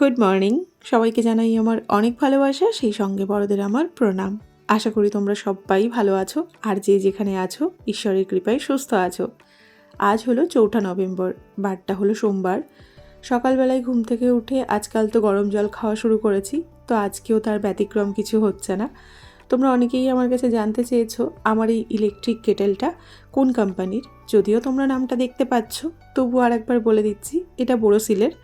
Good morning সবাইকে জানাই আমার অনেক ভালোবাসা, সেই সঙ্গে বড়দের আমার প্রণাম। আশা করি তোমরা সবাই ভালো আছো, আর যে যেখানে আছো, ঈশ্বরের কৃপায় সুস্থ আছো। আজ হলো চৌঠা নভেম্বর, বারটা হলো সোমবার। সকালবেলায় ঘুম থেকে উঠে আজকাল তো গরম জল খাওয়া শুরু করেছি, তো আজকেও তার ব্যতিক্রম কিছু হচ্ছে না। তোমরা অনেকেই আমার কাছে জানতে চেয়েছো, আমার এই ইলেকট্রিক কেটেলটা কোন কোম্পানির যদিও তোমরা নামটা দেখতে পাচ্ছ তবু আর একবার বলে দিচ্ছি, এটা বোরোসিলের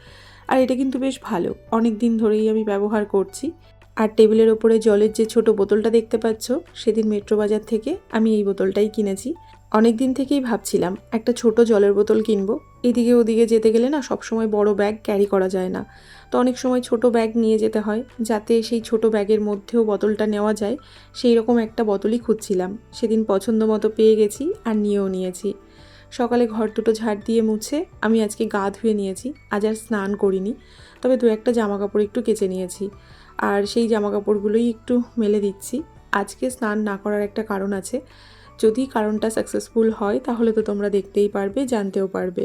আর এটা কিন্তু বেশ ভালো। অনেক দিন ধরেই আমি ব্যবহার করছি। আর টেবিলের ওপরে জলের যে ছোট বোতলটা দেখতে পাচ্ছ, সেদিন মেট্রো বাজার থেকে আমি এই বোতলটাই কিনেছি। অনেক দিন থেকেই ভাবছিলাম, একটা ছোট জলের বোতল কিনবো। এদিকে ওদিকে যেতে গেলে না সবসময় বড় ব্যাগ ক্যারি করা যায় না। তো অনেক সময় ছোট ব্যাগ নিয়ে যেতে হয়, যাতে সেই ছোট ব্যাগের মধ্যেও বোতলটা নেওয়া যায়। সেই রকম একটা বোতলই খুঁজছিলাম। সেদিন পছন্দ মতো পেয়ে গেছি আর নিয়েও নিয়েছি। সকালে ঘর দুটো ঝাড় দিয়ে মুছে আমি আজকে গা ধুয়ে নিয়েছি। আজ আর স্নান করিনি, তবে দু একটা জামা কাপড় একটু কেচে নিয়েছি। আর সেই জামা কাপড়গুলোই একটু মেলে দিচ্ছি। আজকে স্নান না করার একটা কারণ আছে। যদি কারণটা সাকসেসফুল হয়, তাহলে তো তোমরা দেখতেই পারবে, জানতেও পারবে।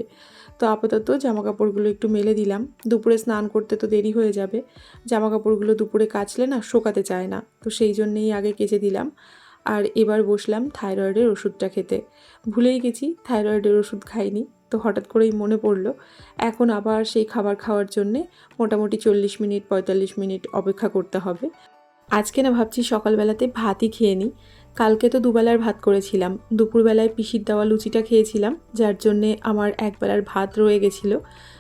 তো আপাতত জামা কাপড়গুলো একটু মেলে দিলাম। দুপুরে স্নান করতে তো দেরি হয়ে যাবে। জামা কাপড়গুলো দুপুরে কাচলে না, শোকাতে চায় না। তো সেই জন্যেই আগে কেচে দিলাম। আর এবার বসলাম থাইরয়েডের ওষুধটা খেতে। ভুলেই গেছি, থাইরয়েডের ওষুধ খাইনি। তো হঠাৎ করেই মনে পড়ল, এখন আবার সেই খাবার খাওয়ার জন্যে মোটামুটি চল্লিশ মিনিট, পঁয়তাল্লিশ মিনিট অপেক্ষা করতে হবে। আজকে না ভাবছি সকালবেলাতে ভাতই খেয়ে নিই। কালকে তো দুবেলার ভাত করেছিলাম। দুপুরবেলায় পিসির দেওয়া লুচিটা খেয়েছিলাম, যার জন্যে আমার একবেলার ভাত রয়ে গেছিল।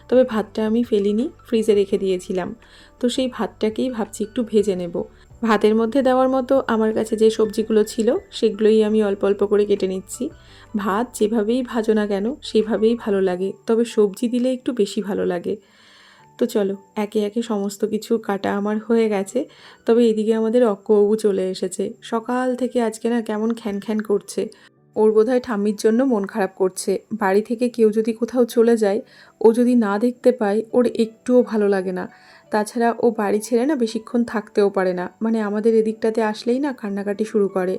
তবে ভাতটা আমি ফেলিনি, ফ্রিজে রেখে দিয়েছিলাম। তো সেই ভাতটাকেই ভাবছি একটু ভেজে নেব। ভাতের মধ্যে দেওয়ার মতো আমার কাছে যে সবজিগুলো ছিল, সেগুলোই আমি অল্প অল্প করে কেটে নিচ্ছি। ভাত যেভাবেই ভাজো না কেন, সেভাবেই ভালো লাগে, তবে সবজি দিলে একটু বেশি ভালো লাগে। তো চলো, একে একে সমস্ত কিছু কাটা আমার হয়ে গেছে, তবে এদিকে আমাদের অক্কবাবু চলে এসেছে। সকাল থেকে আজকে না কেমন খ্যান খ্যান করছে। ওর বোধহয় ঠাম্মির জন্য মন খারাপ করছে। বাড়ি থেকে কেউ যদি কোথাও চলে যায়, ও যদি না দেখতে পায়, ওর একটুও ভালো লাগে না। তাছাড়া ও বাড়ি ছেড়ে না বেশিক্ষণ থাকতেও পারে না। মানে আমাদের এদিকটাতে আসলেই না কান্নাকাটি শুরু করে।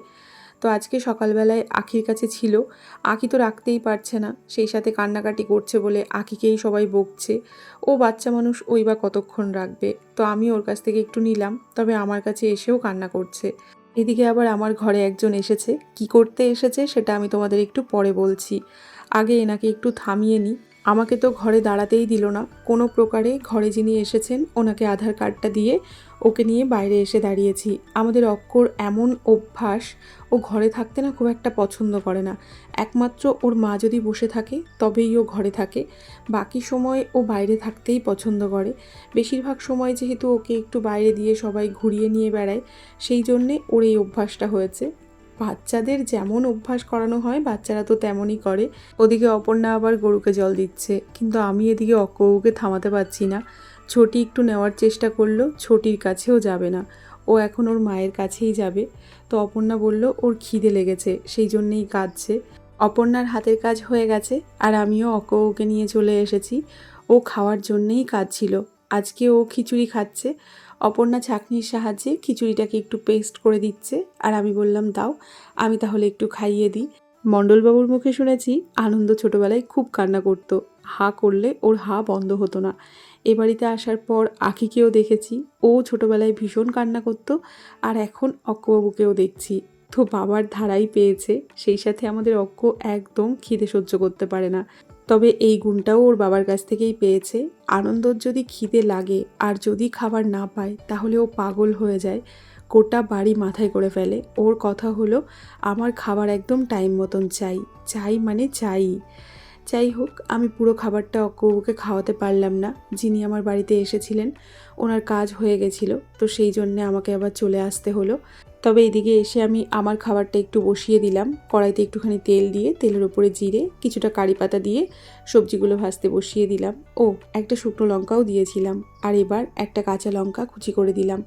তো আজকে সকালবেলায় আখির কাছে ছিল। আখি তো রাখতেই পারছে না। সেই সাথে কান্নাকাটি করছে বলে আখিকেই সবাই বকছে। ও বাচ্চা মানুষ, ওই বা কতক্ষণ রাখবে? তো আমি ওর কাছ থেকে একটু নিলাম। তবে আমার কাছে এসেও কান্না করছে। এদিকে আবার আমার ঘরে একজন এসেছে। কি করতে এসেছে সেটা আমি তোমাদের একটু পরে বলছি। আগে এনাকে একটু থামিয়ে নিই আমাকে তো ঘরে দাঁড়াতেই দিল না। কোনো প্রকারে ঘরে যিনি এসেছেন, ওনাকে আধার কার্ডটা দিয়ে ওকে নিয়ে বাইরে এসে দাঁড়িয়েছি। আমাদের অক্ষর এমন অভ্যাস, ও ঘরে থাকতে না খুব একটা পছন্দ করে না। একমাত্র ওর মা যদি বসে থাকে, তবেই ও ঘরে থাকে। বাকি সময় ও বাইরে থাকতেই পছন্দ করে। বেশিরভাগ সময় যেহেতু ওকে একটু বাইরে দিয়ে সবাই ঘুরিয়ে নিয়ে বেড়ায়, সেই জন্যে ওর এই অভ্যাসটা হয়েছে। বাচ্চাদের যেমন অভ্যাস করানো হয়, বাচ্চারা তো তেমনই করে। ওদিকে অপর্ণা আবার গরুকে জল দিচ্ছে। কিন্তু আমি এদিকে অক্কবুকে থামাতে পারছি না। ছোটি একটু নেওয়ার চেষ্টা করল, ছোটির কাছেও যাবে না। ও এখন ওর মায়ের কাছেই যাবে। তো অপর্ণা বলল, ওর খিদে লেগেছে, সেই জন্যেই কাঁদছে। অপর্ণার হাতের কাজ হয়ে গেছে, আর আমিও অকৌকে নিয়ে চলে এসেছি। ও খাওয়ার জন্যেই কাঁদছিল। আজকে ও খিচুড়ি খাচ্ছে। অপর্ণা ছাঁকনির সাহায্যে খিচুড়িটাকে একটু পেস্ট করে দিচ্ছে। আর আমি বললাম, দাও, আমি তাহলে একটু খাইয়ে দিই। মণ্ডলবাবুর মুখে শুনেছি, আনন্দ ছোটোবেলায় খুব কান্না করতো। হা করলে ওর হা বন্ধ হতো না। এ বাড়িতে আসার পর আখিকেও দেখেছি, ও ছোটোবেলায় ভীষণ কান্না করতো, আর এখন অক্কবাবুকেও দেখছি। তো বাবার ধারাই পেয়েছে, সেই সাথে আমাদের অক্ক একদম খিদে সহ্য করতে পারে না। তবে এই গুণটাও ওর বাবার কাছ থেকেই পেয়েছে। আনন্দর যদি খিদে লাগে আর যদি খাবার না পায়, তাহলে ও পাগল হয়ে যায়। গোটা বাড়ি মাথায় করে ফেলে। ওর কথা হলো, আমার খাবার একদম টাইম মতন চাই। চাই মানে চাই। যাই হোক, আমি পুরো খাবারটা অক্কবুকে খাওয়াতে পারলাম না। যিনি আমার বাড়িতে এসেছিলেন, ওনার কাজ হয়ে গেছিল। তো সেই জন্যে আমাকে আবার চলে আসতে হলো। তবে এদিকে এসে আমি আমার খাবারটা একটু বসিয়ে দিলাম। কড়াইতে একটুখানি তেল দিয়ে, তেলের ওপরে জিরে, কিছুটা কারি পাতা দিয়ে সবজিগুলো ভাজতে বসিয়ে দিলাম। ও, একটা শুকনো লঙ্কাও দিয়েছিলাম। আর এবার একটা কাঁচা লঙ্কা কুচি করে দিলাম।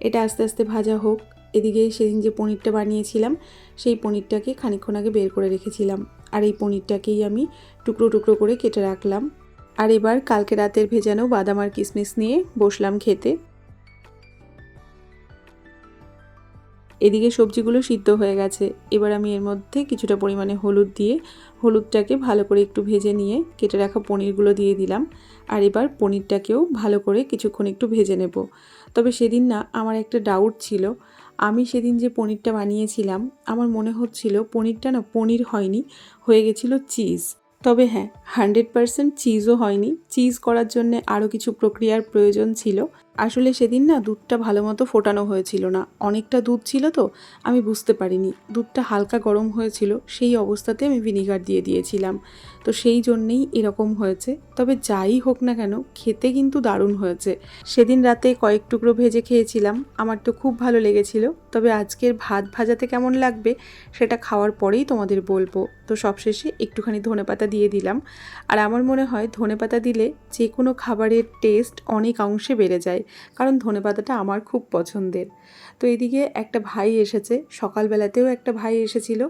এটা আস্তে আস্তে ভাজা হোক। এদিকে সেদিন যে পনিরটা বানিয়েছিলাম, সেই পনিরটাকে খানিক্ষণ আগে বের করে রেখেছিলাম। আর এই পনিরটাকেই আমি টুকরো টুকরো করে কেটে রাখলাম। আর এবার কালকে রাতের ভেজানো বাদাম আর কিশমিশ নিয়ে বসলাম খেতে। এদিকে সবজিগুলো সিদ্ধ হয়ে গেছে। এবার আমি এর মধ্যে কিছুটা পরিমাণে হলুদ দিয়ে হলুদটাকে ভালো করে একটু ভেজে নিয়ে কেটে রাখা পনিরগুলো দিয়ে দিলাম। আর এবার পনিরটাকেও ভালো করে কিছুক্ষণ একটু ভেজে নেব। তবে সেদিন না আমার একটা ডাউট ছিল। আমি সেদিন যে পনিরটা বানিয়েছিলাম, আমার মনে হচ্ছিল পনিরটা না পনির হয়নি, হয়ে গেছিল চিজ তবে হ্যাঁ হান্ড্রেড পারসেন্ট চিজও হয়নি। চিজ করার জন্য আরও কিছু প্রক্রিয়ার প্রয়োজন ছিল। আসলে সেদিন না দুধটা ভালো মতো ফোটানো হয়েছিল না। অনেকটা দুধ ছিল তো, আমি বুঝতে পারিনি। দুধটা হালকা গরম হয়েছিল, সেই অবস্থাতে আমি ভিনিগার দিয়ে দিয়েছিলাম। তো সেই জন্যেই এরকম হয়েছে। তবে যাই হোক না কেন, খেতে কিন্তু দারুণ হয়েছে। সেদিন রাতে কয়েক টুকরো ভেজে খেয়েছিলাম, আমার তো খুব ভালো লেগেছিল। তবে আজকের ভাত ভাজাতে কেমন লাগবে, সেটা খাওয়ার পরেই তোমাদের বলব। তো সবশেষে একটুখানি ধনেপাতা দিয়ে দিলাম। আর আমার মনে হয় ধনেপাতা দিলে যে কোনো খাবারের টেস্ট অনেক অংশে বেড়ে যায়, কারণ ধনেপাতাটা আমার খুব পছন্দের। তো এদিকে একটা ভাই এসেছে, সকালবেলাতেও একটা ভাই এসেছিল।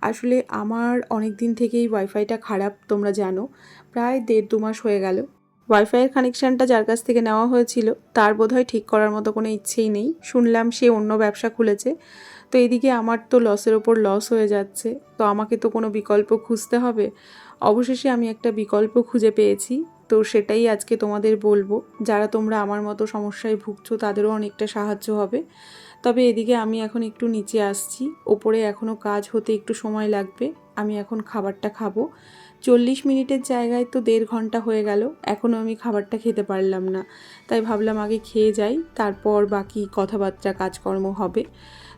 আসলে আমার অনেক দিন থেকেই ওয়াইফাইটা খারাপ তোমরা জানো, প্রায় দেড় দু মাস হয়ে গেল। ওয়াইফাইয়ের কানেকশানটা যার কাছ থেকে নেওয়া হয়েছিল, তার বোধহয় ঠিক করার মতো কোনো ইচ্ছেই নেই। শুনলাম সে অন্য ব্যবসা খুলেছে। তো এদিকে আমার তো লসের ওপর লস হয়ে যাচ্ছে। তো আমাকে তো কোনো বিকল্প খুঁজতে হবে? অবশেষে আমি একটা বিকল্প খুঁজে পেয়েছি। তো সেটাই আজকে তোমাদের বলব। যারা তোমরা আমার মতো সমস্যায় ভুগছো, তাদেরও অনেকটা সাহায্য হবে। তবে এদিকে আমি এখন একটু নিচে আসছি। ওপরে এখনও কাজ হতে একটু সময় লাগবে। আমি এখন খাবারটা খাব। চল্লিশ মিনিটের জায়গায় তো দেড় ঘণ্টা হয়ে গেল, এখনও আমি খাবারটা খেতে পারলাম না। তাই ভাবলাম আগে খেয়ে যাই, তারপর বাকি কথাবার্তা, কাজকর্ম হবে।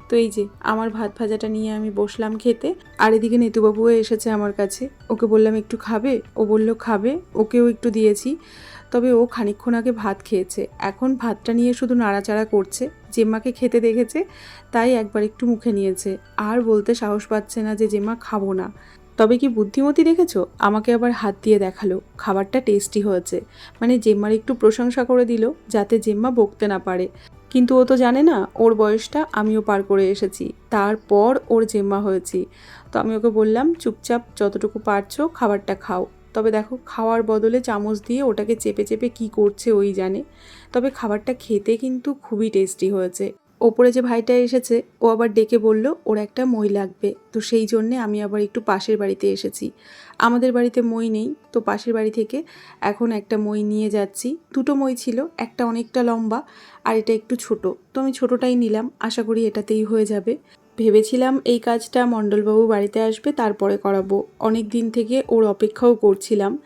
তো এই যে, আমার ভাত ভাজাটা নিয়ে আমি বসলাম খেতে, আর এদিকে নেতুবাবুও এসেছে আমার কাছে। ওকে বললাম, একটু খাবে? ও বলল, খাবে। ওকেও একটু দিয়েছি। তবে ও খানিকক্ষণ আগে ভাত খেয়েছে। এখন ভাতটা নিয়ে শুধু নাড়াচাড়া করছে। জেম্মাকে খেতে দেখেছে, তাই একবার একটু মুখে নিয়েছে। আর বলতে সাহস পাচ্ছে না যে জেম্মা খাব না। তবে কি বুদ্ধিমতী দেখেছ? আমাকে আবার হাত দিয়ে দেখাল। খাবারটা টেস্টি হয়েছে। মানে জেম্মার একটু প্রশংসা করে দিল, যাতে জেম্মা বকতে না পারে। কিন্তু ও তো জানে না, ওর বয়সটা আমিও পার করে এসেছি। তারপর ওর জেম্মা হয়েছি। তো আমি ওকে বললাম, চুপচাপ, যতটুকু পারছ, খাবারটা খাও। তবে দেখো, খাওয়ার বদলে চামচ দিয়ে ওটাকে চেপে চেপে কি করছে ওই জানে। তবে খাবারটা খেতে কিন্তু খুবই টেস্টি হয়েছে। ওপরে যে ভাইটা এসেছে, ও আবার ডেকে বলল, ওর একটা মই লাগবে। তো সেই জন্যে আমি আবার একটু পাশের বাড়িতে এসেছি। আমাদের বাড়িতে মই নেই, তো পাশের বাড়ি থেকে এখন একটা মই নিয়ে যাচ্ছি। দুটো মই ছিল, একটা অনেকটা লম্বা আর এটা একটু ছোট। তো আমি ছোটোটাই নিলাম, আশা করি এটাতেই হয়ে যাবে। ভেবেছিলাম এই কাজটা মণ্ডলবাবু বাড়িতে আসবে, তারপরে করাবো। অনেক দিন থেকে ওর অপেক্ষাও করছিলাম।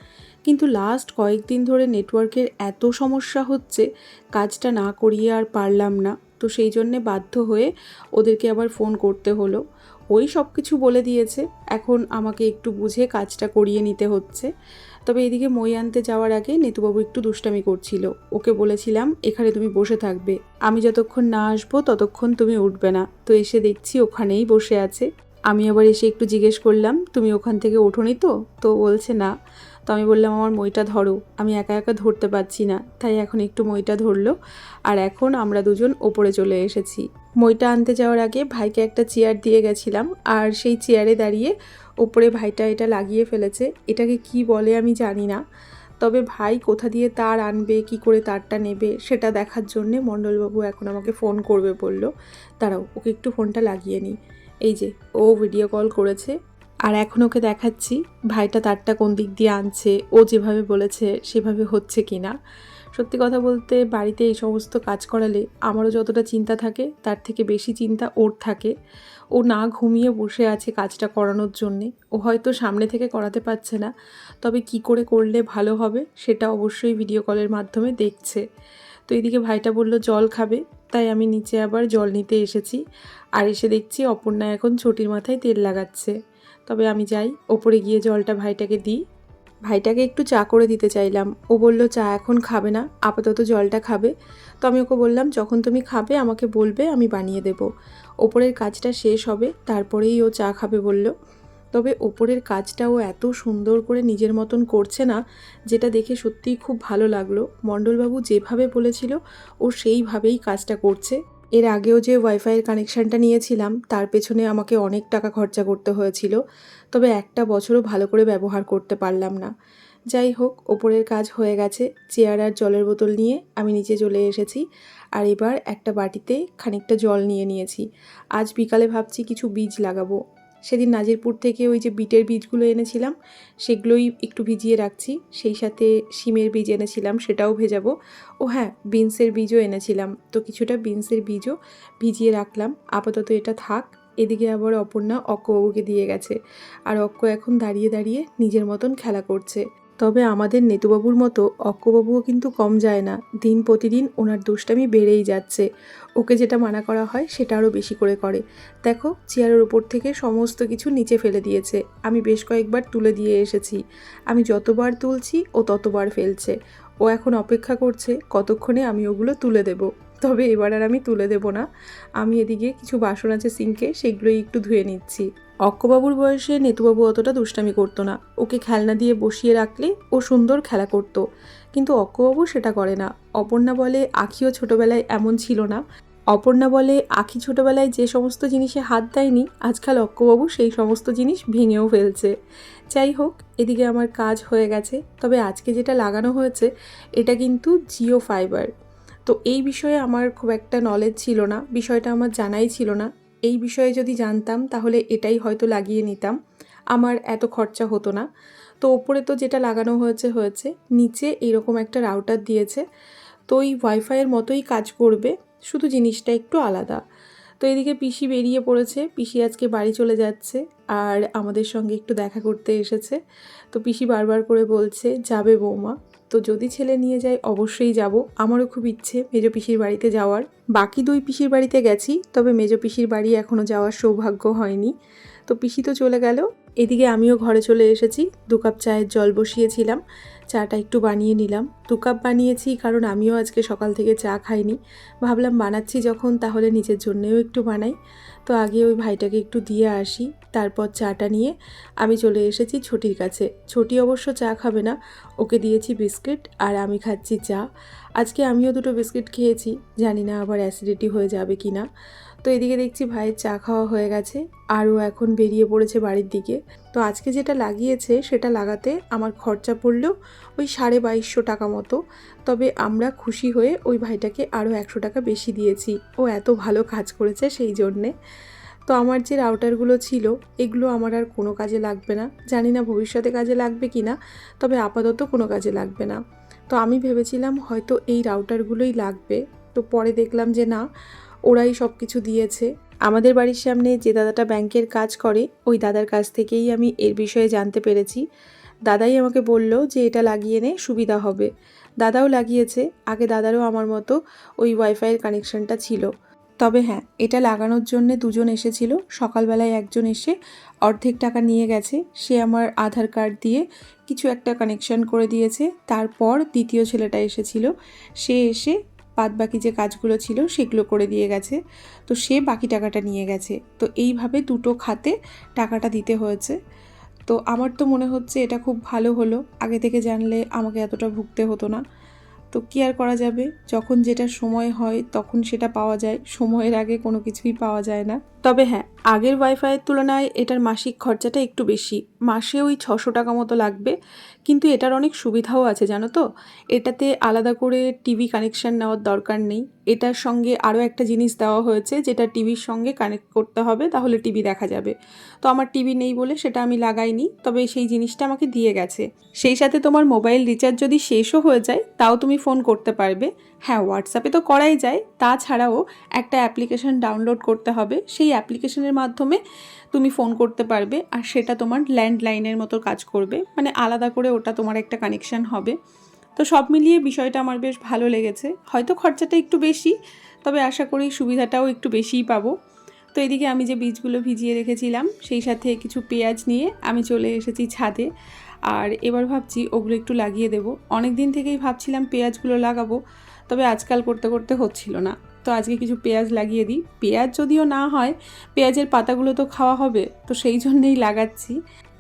কিন্তু লাস্ট কয়েকদিন ধরে নেটওয়ার্কের এত সমস্যা হচ্ছে, কাজটা না করিয়ে আর পারলাম না। তো সেই জন্যে বাধ্য হয়ে ওদেরকে আবার ফোন করতে হলো। ওই সব কিছু বলে দিয়েছে। এখন আমাকে একটু বুঝে কাজটা করিয়ে নিতে হচ্ছে। তবে এদিকে মই আনতে যাওয়ার আগে নেতুবাবু একটু দুষ্টামি করছিল। ওকে বলেছিলাম, এখানে তুমি বসে থাকবে। আমি যতক্ষণ না আসব ততক্ষণ তুমি উঠবে না। তো এসে দেখছি ওখানেই বসে আছে। আমি আবার এসে একটু জিজ্ঞেস করলাম, তুমি ওখান থেকে ওঠোনি তো? তো বলছে, না। আমি বললাম, আমার মইটা ধরো। আমি একা একা ধরতে পারছি না। তাই এখন একটু মইটা ধরলো। আর এখন আমরা দুজন ওপরে চলে এসেছি। মইটা আনতে যাওয়ার আগে ভাইকে একটা চেয়ার দিয়ে গেছিলাম। আর সেই চেয়ারে দাঁড়িয়ে ওপরে ভাইটা এটা লাগিয়ে ফেলেছে। এটাকে কি বলে আমি জানি না। তবে ভাই কোথা দিয়ে তার আনবে, কি করে তারটা নেবে, সেটা দেখার জন্যে মণ্ডলবাবু এখন আমাকে ফোন করবে বলল। দাঁড়াও, ওকে একটু ফোনটা লাগিয়ে নিই। এই যে, ও ভিডিও কল করেছে। আর এখন ওকে দেখাচ্ছি, ভাইটা তারটা কোন দিক দিয়ে আনছে, ও যেভাবে বলেছে সেভাবে হচ্ছে কি না সত্যি কথা বলতে বাড়িতে এই সমস্ত কাজ করালে আমারও যতটা চিন্তা থাকে, তার থেকে বেশি চিন্তা ওর থাকে। ও না ঘুমিয়ে বসে আছে কাজটা করানোর জন্যে। ও হয়তো সামনে থেকে করাতে পারছে না, তবে কি করে করলে ভালো হবে সেটা অবশ্যই ভিডিও কলের মাধ্যমে দেখছে। তো এদিকে ভাইটা বলল, জল খাবে। তাই আমি নিচে আবার জল নিতে এসেছি। আর এসে দেখছি অপর্ণা এখন ছটির মাথায় তেল লাগাচ্ছে। তবে আমি যাই। ওপরে গিয়ে জলটা ভাইটাকে দিই। ভাইটাকে একটু চা করে দিতে চাইলাম। ও বলল, চা এখন খাবে না, আপাতত জলটা খাবে। তো আমি ওকে বললাম, যখন তুমি খাবে, আমাকে বলবে, আমি বানিয়ে দেব। ওপরের কাজটা শেষ হবে, তারপরেই ও চা খাবে বলল। তবে ওপরের কাজটা ও এত সুন্দর করে নিজের মতন করছে না, যেটা দেখে সত্যিই খুব ভালো লাগল। মণ্ডলবাবু যেভাবে বলেছিল, ও সেইভাবেই কাজটা করছে। এর আগেও যে ওয়াইফাইয়ের কানেকশানটা নিয়েছিলাম, তার পেছনে আমাকে অনেক টাকা খরচা করতে হয়েছিল। তবে একটা বছরও ভালো করে ব্যবহার করতে পারলাম না। যাই হোক, ওপরের কাজ হয়ে গেছে। চেয়ার আর জলের বোতল নিয়ে আমি নিচে চলে এসেছি। আর এবার একটা বাটিতে খানিকটা জল নিয়ে নিয়েছি। আজ বিকালে ভাবছি কিছু বীজ লাগাবো। সেদিন নাজিরপুর থেকে ওই যে বিটের বীজগুলো এনেছিলাম, সেগুলোই একটু ভিজিয়ে রাখছি। সেই সাথে শিমের বীজ এনেছিলাম, সেটাও ভেজাবো। ও হ্যাঁ বিনসের বীজও এনেছিলাম। তো কিছুটা বিনসের বীজও ভিজিয়ে রাখলাম। আপাতত এটা থাক। এদিকে আবার অপর্ণা অক্কবাবুকে দিয়ে গেছে। আর অক্ক এখন দাঁড়িয়ে দাঁড়িয়ে নিজের মতন খেলা করছে। তবে আমাদের নেতুবাবুর মতো অক্কবাবুও কিন্তু কম যায় না। দিন প্রতিদিন ওনার দুষ্টামি বেড়েই যাচ্ছে। ওকে যেটা মানা করা হয় সেটা আরও বেশি করে করে। দেখো, চেয়ারের ওপর থেকে সমস্ত কিছু নিচে ফেলে দিয়েছে। আমি বেশ কয়েকবার তুলে দিয়ে এসেছি। আমি যতবার তুলছি, ও ততবার ফেলছে। ও এখন অপেক্ষা করছে, কতক্ষণে আমি ওগুলো তুলে দেব। তবে এবার আর আমি তুলে দেব না। আমি এদিকে কিছু বাসন আছে সিঙ্কে, সেগুলোই একটু ধুয়ে নিচ্ছি। অক্কবাবুর বয়সে নেতুবাবু অতটা দুষ্টামি করতো না। ওকে খেলনা দিয়ে বসিয়ে রাখলে ও সুন্দর খেলা করতো। কিন্তু অক্কবাবু সেটা করে না। অপর্ণা বলে, আখিও ছোটবেলায় এমন ছিল না। অপর্ণা বলে, আখি ছোটবেলায় যে সমস্ত জিনিসে হাত দেয়নি, আজকাল অক্কবাবু সেই সমস্ত জিনিস ভেঙেও ফেলছে। যাই হোক, এদিকে আমার কাজ হয়ে গেছে। তবে আজকে যেটা লাগানো হয়েছে, এটা কিন্তু জিও ফাইবার। তো এই বিষয়ে আমার খুব একটা নলেজ ছিল না। বিষয়টা আমার জানাই ছিল না। এই বিষয়ে যদি জানতাম, তাহলে এটাই হয়তো লাগিয়ে নিতাম। আমার এত খরচা হতো না। তো ওপরে তো যেটা লাগানো হয়েছে হয়েছে। নিচে এরকম একটা রাউটার দিয়েছে। তো ওই ওয়াইফাইয়ের মতোই কাজ করবে, শুধু জিনিসটা একটু আলাদা। তো এদিকে পিসি বেরিয়ে পড়েছে। পিসি আজকে বাড়ি চলে যাচ্ছে আর আমাদের সঙ্গে একটু দেখা করতে এসেছে। তো পিসি বারবার করে বলছে, যাবে বৌমা। তো যদি ছেলে নিয়ে যায় অবশ্যই যাব। আমারও খুব ইচ্ছে মেজ পিসির বাড়িতে যাওয়ার। বাকি দুই পিসির বাড়িতে গেছি, তবে মেজ পিসির বাড়ি এখনও যাওয়ার সৌভাগ্য হয়নি। তো পিসি তো চলে গেল। এদিকে আমিও ঘরে চলে এসেছি। দু কাপ চায়ের জল বসিয়েছিলাম। চাটা একটু বানিয়ে নিলাম। দু কাপ বানিয়েছি, কারণ আমিও আজকে সকাল থেকে চা খাইনি। ভাবলাম বানাচ্ছি যখন, তাহলে নিজের জন্যেও একটু বানাই। তো আগে ওই ভাইটাকে একটু দিয়ে আসি। তারপর চাটা নিয়ে আমি চলে এসেছি ছোটির কাছে। ছোটি অবশ্য চা খাবে না, ওকে দিয়েছি বিস্কিট আর আমি খাচ্ছি চা। আজকে আমিও দুটো বিস্কিট খেয়েছি, জানি না আবার অ্যাসিডিটি হয়ে যাবে কি না। তো এদিকে দেখছি ভাইয়ের চা খাওয়া হয়ে গেছে, আরও এখন বেরিয়ে পড়েছে বাড়ির দিকে। তো আজকে যেটা লাগিয়েছে সেটা লাগাতে আমার খরচা পড়লেও ওই সাড়ে বাইশশো টাকা মতো। তবে আমরা খুশি হয়ে ওই ভাইটাকে আরও একশো টাকা বেশি দিয়েছি। ও এত ভালো কাজ করেছে সেই জন্যে। তো আমার যে রাউটারগুলো ছিল, এগুলো আমার আর কোনো কাজে লাগবে না। জানি না ভবিষ্যতে কাজে লাগবে কি না, তবে আপাতত কোনো কাজে লাগবে না। তো আমি ভেবেছিলাম হয়তো এই রাউটারগুলোই লাগবে। তো পরে দেখলাম যে না, ওরাই সব কিছু দিয়েছে। আমাদের বাড়ির সামনে যে দাদাটা ব্যাংকের কাজ করে, ওই দাদার কাছ থেকেই আমি এর বিষয়ে জানতে পেরেছি। দাদাই আমাকে বলল যে এটা লাগিয়ে নে, সুবিধা হবে। দাদাও লাগিয়েছে, আগে দাদারও আমার মতো ওই ওয়াইফাইয়ের কানেকশনটা ছিল। তবে হ্যাঁ এটা লাগানোর জন্যে দুজন এসেছিল। সকালবেলায় একজন এসে অর্ধেক টাকা নিয়ে গেছে। সে আমার আধার কার্ড দিয়ে কিছু একটা কানেকশন করে দিয়েছে। তারপর দ্বিতীয় ছেলেটা এসেছিল। সে এসে বাদ বাকি যে কাজগুলো ছিল সেগুলো করে দিয়ে গেছে। তো সে বাকি টাকাটা নিয়ে গেছে। তো এইভাবে দুটো খাতে টাকাটা দিতে হয়েছে। তো আমার তো মনে হচ্ছে এটা খুব ভালো হলো। আগে থেকে জানলে আমাকে এতটা ভুগতে হতো না। তো কী আর করা যাবে? যখন যেটা সময় হয় তখন সেটা পাওয়া যায়। সময়ের আগে কোনো কিছুই পাওয়া যায় না। তবে হ্যাঁ আগের ওয়াইফাইয়ের তুলনায় এটার মাসিক খরচাটা একটু বেশি। মাসে ওই ছশো টাকা মতো লাগবে। কিন্তু এটার অনেক সুবিধাও আছে, জানো তো? এটাতে আলাদা করে টিভি কানেকশান নেওয়ার দরকার নেই। এটার সঙ্গে আরও একটা জিনিস দেওয়া হয়েছে, যেটা টিভির সঙ্গে কানেক্ট করতে হবে, তাহলে টিভি দেখা যাবে। তো আমার টিভি নেই বলে সেটা আমি লাগাইনি, তবে সেই জিনিসটা আমাকে দিয়ে গেছে। সেই সাথে তোমার মোবাইল রিচার্জ যদি শেষও হয়ে যায়, তাও তুমি ফোন করতে পারবে। হ্যাঁ হোয়াটসঅ্যাপে তো করাই যায়। তাছাড়াও একটা অ্যাপ্লিকেশন ডাউনলোড করতে হবে। সেই অ্যাপ্লিকেশনের মাধ্যমে তুমি ফোন করতে পারবে আর সেটা তোমার ল্যান্ডলাইনের মতো কাজ করবে। মানে আলাদা করে ওটা তোমার একটা কানেকশান হবে। তো সব মিলিয়ে বিষয়টা আমার বেশ ভালো লেগেছে। হয়তো খরচাটা একটু বেশি, তবে আশা করি সুবিধাটাও একটু বেশিই পাবো। তো এদিকে আমি যে বীজগুলো ভিজিয়ে রেখেছিলাম, সেই সাথে কিছু পেঁয়াজ নিয়ে আমি চলে এসেছি ছাদে। আর এবার ভাবছি ওগুলো একটু লাগিয়ে দেব। অনেক দিন থেকেই ভাবছিলাম পেঁয়াজগুলো লাগাবো, তবে আজকাল করতে করতে হচ্ছিল না। তো আজকে কিছু পেঁয়াজ লাগিয়ে দিই। পেঁয়াজ যদিও না হয়, পেঁয়াজের পাতাগুলো তো খাওয়া হবে, তো সেই জন্যেই লাগাচ্ছি।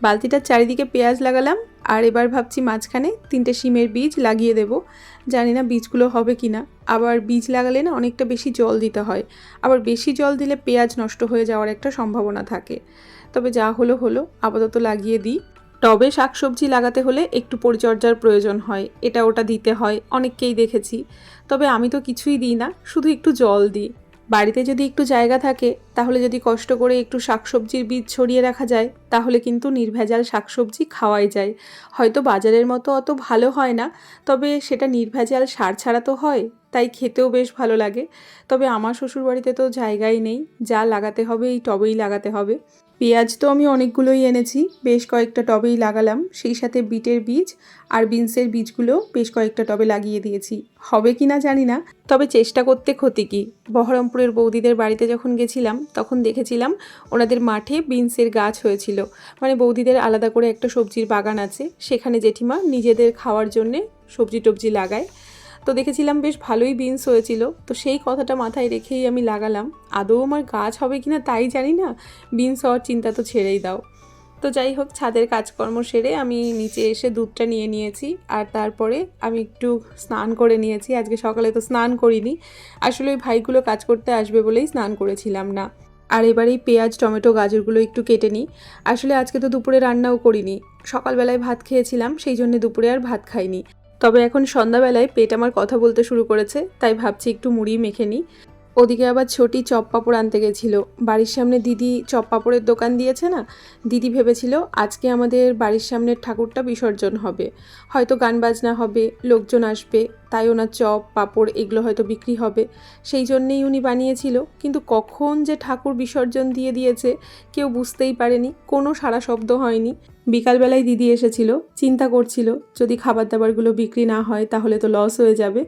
বালতিটার চারিদিকে পেঁয়াজ লাগালাম, আর এবার ভাবছি মাঝখানে তিনটে শিমের বীজ লাগিয়ে দেব। জানি না বীজগুলো হবে কি না। আবার বীজ লাগালে না অনেকটা বেশি জল দিতে হয়। আবার বেশি জল দিলে পেঁয়াজ নষ্ট হয়ে যাওয়ার একটা সম্ভাবনা থাকে। তবে যা হলো হলো, আপাতত লাগিয়ে দিই। টবে শাকসবজি লাগাতে হলে একটু পরিচর্যার প্রয়োজন হয়, এটা ওটা দিতে হয়, অনেককেই দেখেছি। তবে আমি তো কিছুই দিই না, শুধু একটু জল দিই। বাড়িতে যদি একটু জায়গা থাকে, তাহলে যদি কষ্ট করে একটু শাকসবজির বীজ ছড়িয়ে রাখা যায়, তাহলে কিন্তু নির্ভেজাল শাকসবজি খাওয়াই যায়। হয়তো বাজারের মতো অত ভালো হয় না, তবে সেটা নির্ভেজাল সার ছাড়া তো হয়, তাই খেতেও বেশ ভালো লাগে। তবে আমার শ্বশুরবাড়িতে তো জায়গাই নেই, যা লাগাতে হবে এই টবেই লাগাতে হবে। পেঁয়াজ তো আমি অনেকগুলোই এনেছি, বেশ কয়েকটা টবেই লাগালাম। সেই সাথে বিটের বীজ আর বিনসের বীজগুলো বেশ কয়েকটা টবে লাগিয়ে দিয়েছি। হবে কি না জানি না, তবে চেষ্টা করতে ক্ষতি কি? বহরমপুরের বৌদিদের বাড়িতে যখন গেছিলাম, তখন দেখেছিলাম ওনাদের মাঠে বিনসের গাছ হয়েছিল। মানে বৌদিদের আলাদা করে একটা সবজির বাগান আছে, সেখানে জেঠিমা নিজেদের খাওয়ার জন্যে সবজি টবজি লাগায়। তো দেখেছিলাম বেশ ভালোই বিনস হয়েছিল। তো সেই কথাটা মাথায় রেখেই আমি লাগালাম। আদৌ আমার গাছ হবে কি না তাই জানি না। বিনস হওয়ার চিন্তা তো ছেড়েই দাও। তো যাই হোক, ছাদের কাজকর্ম সেরে আমি নিচে এসে দুধটা নিয়ে নিয়েছি আর তারপরে আমি একটু স্নান করে নিয়েছি। আজকে সকালে তো স্নান করিনি। আসলে ওই ভাইগুলো কাজ করতে আসবে বলেই স্নান করেছিলাম না। আর এবার এই পেঁয়াজ, টমেটো, গাজরগুলো একটু কেটে নিই। আসলে আজকে তো দুপুরে রান্নাও করিনি। সকালবেলায় ভাত খেয়েছিলাম, সেই জন্য দুপুরে আর ভাত খাইনি। তবে এখন সন্ধ্যাবেলায় পেট আমার কথা বলতে শুরু করেছে, তাই ভাবছি একটু মুড়ি মেখে নিই। ওদিকে আবার ছোটি চপ পাঁপড় আনতে গেছিল। বাড়ির সামনে দিদি চপ পাঁপড়ের দোকান দিয়েছে না? দিদি ভেবেছিল, আজকে আমাদের বাড়ির সামনের ঠাকুরটা বিসর্জন হবে। হয়তো গান বাজনা হবে, লোকজন আসবে, তাই ওনার চপ, পাঁপড় এগুলো হয়তো বিক্রি হবে। সেই জন্যেই উনি বানিয়েছিল। কিন্তু কখন যে ঠাকুর বিসর্জন দিয়ে দিয়েছে, কেউ বুঝতেই পারেনি। কোনো সারা শব্দ হয়নি। বিকালবেলায় দিদি এসেছিল, চিন্তা করছিল, যদি খাবার দাবারগুলো বিক্রি না হয়, তাহলে তো লস হয়ে যাবে।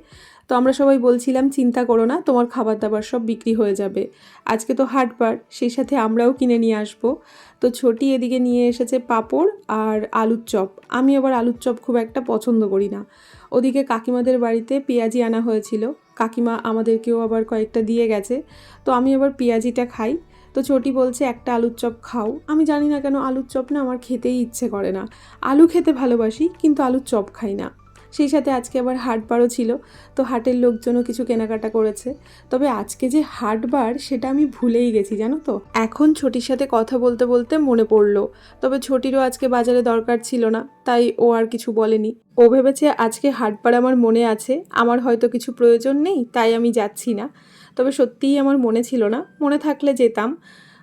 তো আমরা সবাই বলছিলাম, চিন্তা করো না, তোমার খাবার দাবার সব বিক্রি হয়ে যাবে। আজকে তো হাটবার সেই সাথে আমরাও কিনে নিয়ে আসব। তো ছোটি এদিকে নিয়ে এসেছে পাঁপড় আর আলুর চপ। আমি আবার আলুর চপ খুব একটা পছন্দ করি না। ওদিকে কাকিমাদের বাড়িতে পেঁয়াজি আনা হয়েছিল। কাকিমা আমাদেরকেও আবার কয়েকটা দিয়ে গেছে। তো আমি আবার পেঁয়াজিটা খাই। তো ছোটি বলছে, একটা আলুর চপ খাও। আমি জানি না কেন আলুর চপ না আমার খেতেই ইচ্ছে করে না। আলু খেতে ভালোবাসি, কিন্তু আলুর চপ খাই না। সেই সাথে আজকে আবার হাটবারও ছিল, তো হাটের লোকজনও কিছু কেনাকাটা করেছে। তবে আজকে যে হাটবার সেটা আমি ভুলেই গেছি, জানো তো? এখন ছোটির সাথে কথা বলতে বলতে মনে পড়ল, তবে ছোটিরও আজকে বাজারে দরকার ছিল না, তাই ও আর কিছু বলেনি। ও ভেবেছে আজকে হাটবার আমার মনে আছে, আমার হয়তো কিছু প্রয়োজন নেই, তাই আমি যাচ্ছি না। তবে সত্যিই আমার মনে ছিল না, মনে থাকলে যেতাম।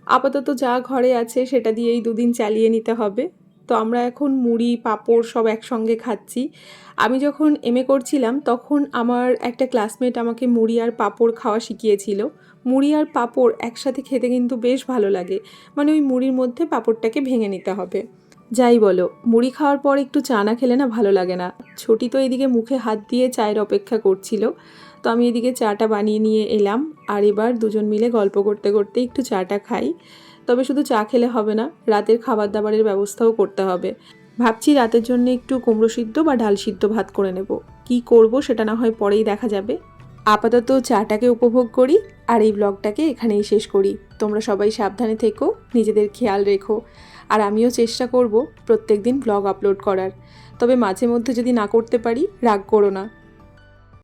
আপাতত যা ঘরে আছে, সেটা দিয়েই দুদিন চালিয়ে নিতে হবে। তো আমরা এখন মুড়ি, পাঁপড় সব একসঙ্গে খাচ্ছি। আমি যখন এমএ করছিলাম, তখন আমার একটা ক্লাসমেট আমাকে মুড়ি আর পাঁপড় খাওয়া শিখিয়েছিল। মুড়ি আর পাঁপড় একসাথে খেতে কিন্তু বেশ ভালো লাগে। মানে ওই মুড়ির মধ্যে পাঁপড়টাকে ভেঙে নিতে হবে। যাই বলো, মুড়ি খাওয়ার পর একটু চা না খেলে না ভালো লাগে না। ছোটি তো এদিকে মুখে হাত দিয়ে চায়ের অপেক্ষা করছিল। তো আমি এদিকে চাটা বানিয়ে নিয়ে এলাম। আর এবার দুজন মিলে গল্প করতে করতে একটু চাটা খাই। তবে শুধু চা খেলে হবে না, রাতের খাবার দাবারের ব্যবস্থাও করতে হবে। ভাবছি রাতের জন্য একটু কুমড়ো সিদ্ধ বা ডাল সিদ্ধ ভাত করে নেব। কি করব সেটা না হয় পরেই দেখা যাবে। আপাতত চাটাকে উপভোগ করি আর এই ব্লগটাকে এখানেই শেষ করি। তোমরা সবাই সাবধানে থেকো, নিজেদের খেয়াল রেখো। আর আমিও চেষ্টা করব প্রত্যেক দিন ব্লগ আপলোড করার। তবে মাঝে মধ্যে যদি না করতে পারি, রাগ করো না।